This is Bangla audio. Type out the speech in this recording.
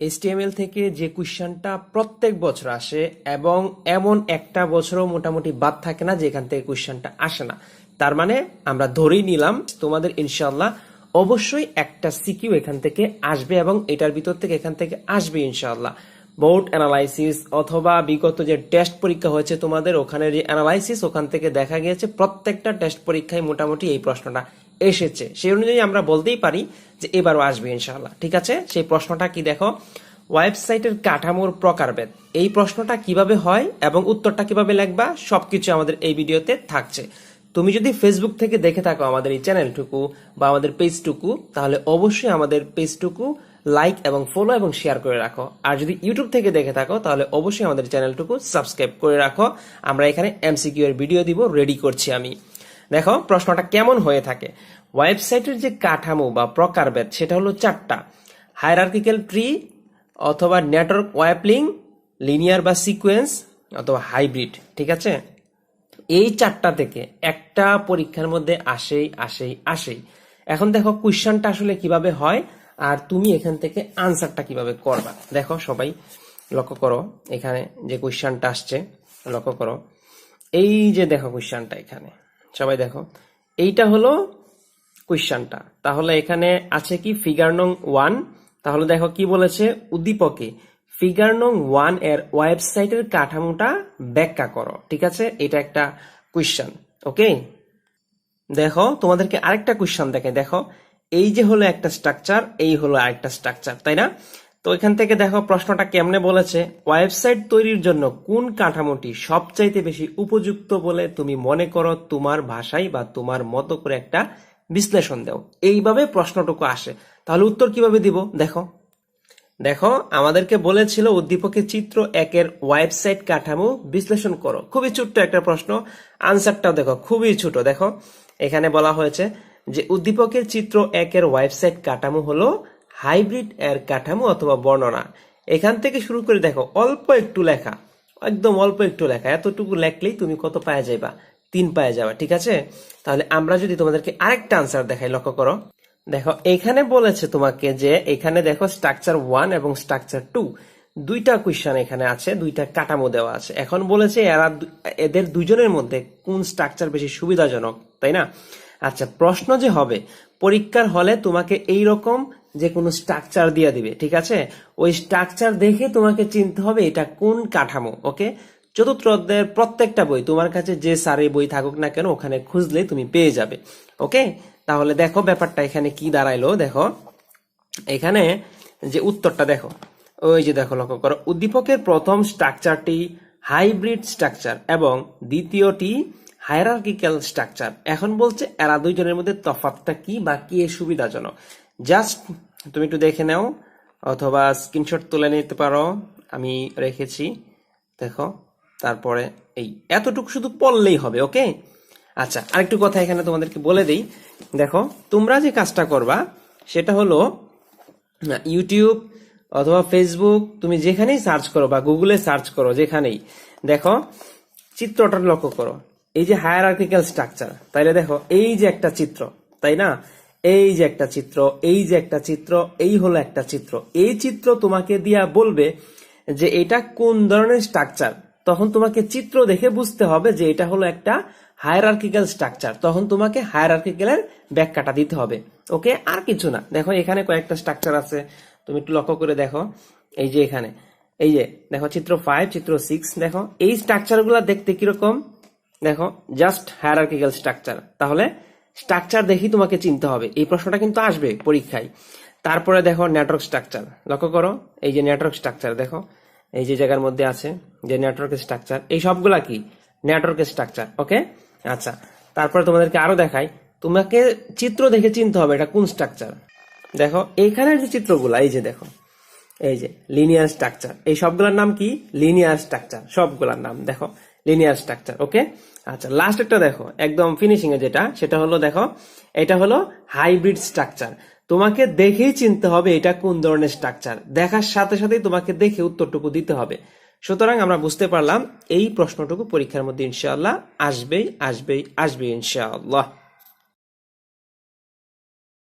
এইচটিএমএল থেকে যে কোশ্চেনটা প্রত্যেক বছর আসে এবং এমন একটা বছরও মোটামুটি বাদ থাকে না যে এখান থেকে কোশ্চেনটা আসে না। তার মানে আমরা ধরেই নিলাম তোমাদের ইনশাল্লাহ অবশ্যই একটা সিকিউ এখান থেকে আসবে এবং এটার ভিতর থেকে এখান থেকে আসবে ইনশাল্লাহ বোর্ড অ্যানালাইসিস অথবা বিগত যে টেস্ট পরীক্ষা হয়েছে তোমাদের, ওখানে যে অ্যানালাইসিস ওখান থেকে দেখা গিয়েছে প্রত্যেকটা টেস্ট পরীক্ষায় মোটামুটি এই প্রশ্নটা এসেছে। সেই অনুযায়ী আমরা বলতেই পারি যে এবারও আসবে ইনশাআল্লাহ। ঠিক আছে? সেই প্রশ্নটা কি দেখো? ওয়েবসাইটের কাঠামোর প্রকারভেদ। এই প্রশ্নটা কীভাবে হয় এবং উত্তরটা কীভাবে লিখবা, সবকিছু আমাদের এই ভিডিওতে থাকছে। তুমি যদি ফেসবুক থেকে দেখে থাকো আমাদের এই চ্যানেলটুকু বা আমাদের পেজটুকু, তাহলে অবশ্যই আমাদের পেজটুকু লাইক এবং ফলো এবং শেয়ার করে রাখো। আর যদি ইউটিউব থেকে দেখে থাকো, তাহলে অবশ্যই আমাদের চ্যানেলটুকু সাবস্ক্রাইব করে রাখো। আমরা এখানে এমসিকিউ এর ভিডিও দিব রেডি করছি আমি। দেখো, প্রশ্নটা কেমন হয়ে থাকে? ওয়েবসাইটের যে কাঠামো বা প্রকারভেদ সেটা হলো চারটা। হায়ারার্কিক্যাল ট্রি অথবা নেটওয়ার্ক ওয়াপলিং লিনিয়ার বা সিকোয়েন্স অথবা হাইব্রিড ঠিক আছে? এই চারটা থেকে একটা পরীক্ষার মধ্যে আসেই আসেই আসেই। এখন দেখো কোশ্চেনটা আসলে কীভাবে হয় আর তুমি এখান থেকে আনসারটা কীভাবে করবা? দেখো, সবাই লক্ষ্য করো, এখানে যে কোশ্চেনটা আসছে, লক্ষ্য করো। এই যে দেখো কোশ্চেনটা এখানে। সবাই দেখো। এইটা হলো কোশ্চেনটা তাহলে এখানে আছে কি ফিগার নং ওয়ান? তাহলে দেখো কি বলেছে উদ্দীপকে, ফিগার নং ওয়ানের ওয়েবসাইটের কাঠামোটা ব্যাখ্যা করো, ঠিক আছে? এটা একটা কোশ্চেন ওকে? দেখো, তোমাদেরকে আরেকটা কোশ্চেন দেখে দেখো, এই যে হলো একটা স্ট্রাকচার, এই হলো আরেকটা স্ট্রাকচার, তাই না? তো এখান থেকে দেখো প্রশ্নটা কেমনে বলেছে ওয়েবসাইট তৈরির জন্য কোন কাঠামোটি সবচাইতে বেশি উপযুক্ত বলে তুমি মনে করো তোমার ভাষায় বা তোমার মতো করে একটা বিশ্লেষণ দাও? এইভাবে প্রশ্নটুকু আসে। তাহলে উত্তর কীভাবে দিব? দেখো। দেখো, আমাদেরকে বলেছিল উদ্দীপকের চিত্র একের ওয়েবসাইট কাঠামো বিশ্লেষণ করো। খুবই ছোট্ট একটা প্রশ্ন। আনসারটাও দেখো, খুবই ছোট। দেখো, এখানে বলা হয়েছে যে উদ্দীপকের চিত্র একের ওয়েবসাইট কাঠামো হলো হাইব্রিড এর কাঠামো অথবা বর্ণনা। এখান থেকে শুরু করে দেখো, অল্প একটু লেখা। একদম অল্প একটু লেখা। এতটুকু লেখলেই তুমি কত পায়ে যাইবা? তিন পায়ে যাবা, ঠিক আছে? তাহলে আমরা যদি তোমাদেরকে আরেকটা আনসার দেখাই, লক্ষ্য করো। দেখো, এখানে বলেছে তোমাকে যে, এখানে দেখো স্ট্রাকচার ওয়ান এবং স্ট্রাকচার টু দুইটা কোয়েশ্চেন এখানে আছে, দুইটা কাঠামো দেওয়া আছে। এখন বলেছে এরা এদের দুজনের মধ্যে কোন স্ট্রাকচার বেশি সুবিধাজনক, তাই না? আচ্ছা প্রশ্ন যে হবে, পরীক্ষার হলে তোমাকে এই রকম যে কোনো স্ট্রাকচার দিয়ে দিবে, ঠিক আছে? ওই স্ট্রাকচার দেখে তোমাকে চিনতে হবে এটা কোন কাঠামো ওকে চতুর্থ অধ্যায়ের প্রত্যেকটা বই, তোমার কাছে যে সারে বই থাকুক না কেন, ওখানে খুঁজলে তুমি পেয়ে যাবে ওকে তাহলে দেখো ব্যাপারটা এখানে কি দাঁড়াইলো, দেখো। এখানে যে উত্তরটা দেখো, ওই যে দেখো লক্ষ্য করো, উদ্দীপকের প্রথম স্ট্রাকচারটি হাইব্রিড স্ট্রাকচার এবং দ্বিতীয়টি হায়ারার্কিক্যাল স্ট্রাকচার এখন বলছে এরা দুইজনের মধ্যে তফাতটা কি বা কি সুবিধাজনক। জাস্ট তুমি একটু দেখে নাও, অথবা স্ক্রিনশট তুলে নিতে পারো। আমি রেখেছি, দেখো, তারপরে এই। এতটুকু শুধু পড়লেই হবে, ওকে? আচ্ছা আরেকটু কথা এখানে তোমাদেরকে বলে দেই। দেখো, তোমরা যে কাজটা করবা, সেটা হলো ইউটিউব অথবা ফেসবুক তুমি যেখানেই সার্চ করো বা গুগলে সার্চ করো, যেখানেই, দেখো, চিত্রটা লক্ষ্য করো। এই যে হায়ারার্কিক্যাল স্ট্রাকচার তাইলে দেখো, এই যে একটা চিত্র, তাই না? এই যে একটা চিত্র, এই যে একটা চিত্র, এই হলো একটা চিত্র। এই চিত্র তোমাকে দিয়া বলবে যে এটা কোন ধরনের স্ট্রাকচার তখন তোমাকে চিত্র দেখে বুঝতে হবে যে এটা হলো একটা হায়ারার্কিক্যাল স্ট্রাকচার তখন তোমাকে হায়ারার্কিক্যালের ব্যাখ্যাটা দিতে হবে। ওকে? আর কিছু না। দেখো, এখানে কয়েকটা স্ট্রাকচার আছে। তুমি একটু লক্ষ্য করে দেখো। এই যে এখানে। এই যে, দেখো, চিত্র ফাইভ চিত্র সিক্স দেখো। এই স্ট্রাকচারগুলো দেখতে কীরকম? দেখো জাস্ট হায়ারার্কিক্যাল স্ট্রাকচার তাহলে স্ট্রাকচার দেখেই তোমাকে চিনতে হবে। এই প্রশ্নটা কিন্তু আসবে পরীক্ষায়। তারপরে দেখো নেটওয়ার্ক স্ট্রাকচার লক্ষ্য করো, এই যে নেটওয়ার্ক স্ট্রাকচার দেখো, এই যে জায়গার মধ্যে আছে, যে নেটওয়ার্ক স্ট্রাকচার এই সবগুলা কি? নেটওয়ার্ক স্ট্রাকচার ওকে আচ্ছা তারপরে তোমাদেরকে আরও দেখাই। তোমাকে চিত্র দেখে চিনতে হবে এটা কোন স্ট্রাকচার দেখো এইখানের যে চিত্রগুলা, এই যে দেখো, এই যে লিনিয়ার স্ট্রাকচার এই সবগুলোর নাম কি? লিনিয়ার স্ট্রাকচার সবগুলোর নাম। দেখো লিনিয়ার স্ট্রাকচার ওকে আচ্ছা লাস্ট একটা দেখো, একদম ফিনিশিং এ যেটা, সেটা হলো দেখো, এটা হলো হাইব্রিড স্ট্রাকচার তোমাকে দেখেই চিনতে হবে এটা কোন ধরনের স্ট্রাকচার দেখার সাথে সাথেই তোমাকে দেখে উত্তরটুকু দিতে হবে। সুতরাং আমরা বুঝতে পারলাম, এই প্রশ্নটুকু পরীক্ষার মধ্যে ইনশাআল্লাহ আসবেই আসবেই আসবে ইনশাআল্লাহ।